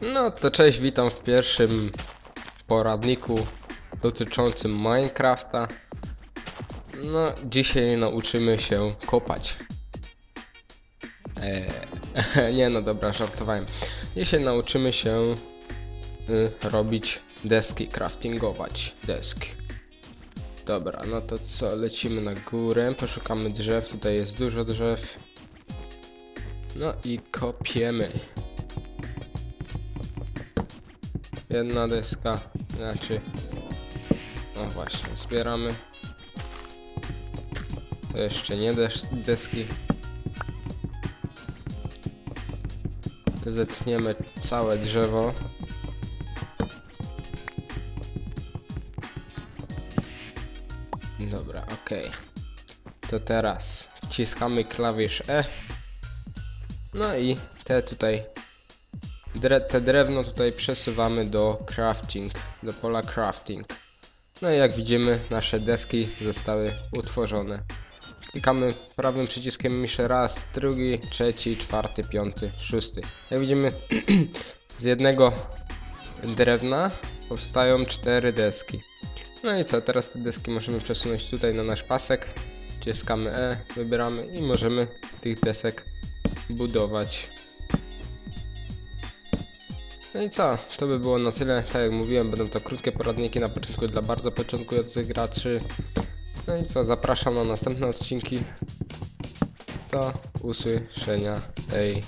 No to cześć, witam w pierwszym poradniku dotyczącym Minecrafta. No, dzisiaj nauczymy się kopać. Eee, nie no dobra, żartowałem. Dzisiaj nauczymy się y, robić deski, craftingować deski. Dobra, no to co, lecimy na górę, poszukamy drzew, tutaj jest dużo drzew. No i kopiemy. Jedna deska, znaczy... No właśnie, zbieramy. To jeszcze nie des deski. Zetniemy całe drzewo. Dobra, okej. To teraz wciskamy klawisz E. No i te tutaj Dre te drewno tutaj przesuwamy do crafting, do pola crafting. No i jak widzimy nasze deski zostały utworzone. Klikamy prawym przyciskiem myszy raz, drugi, trzeci, czwarty, piąty, szósty. Jak widzimy z jednego drewna powstają cztery deski. No i co, teraz te deski możemy przesunąć tutaj na nasz pasek. Wciskamy E, wybieramy i możemy z tych desek budować no i co? To by było na tyle. Tak jak mówiłem, będą to krótkie poradniki na początku dla bardzo początkujących graczy. No i co? Zapraszam na następne odcinki. Do usłyszenia. Hej.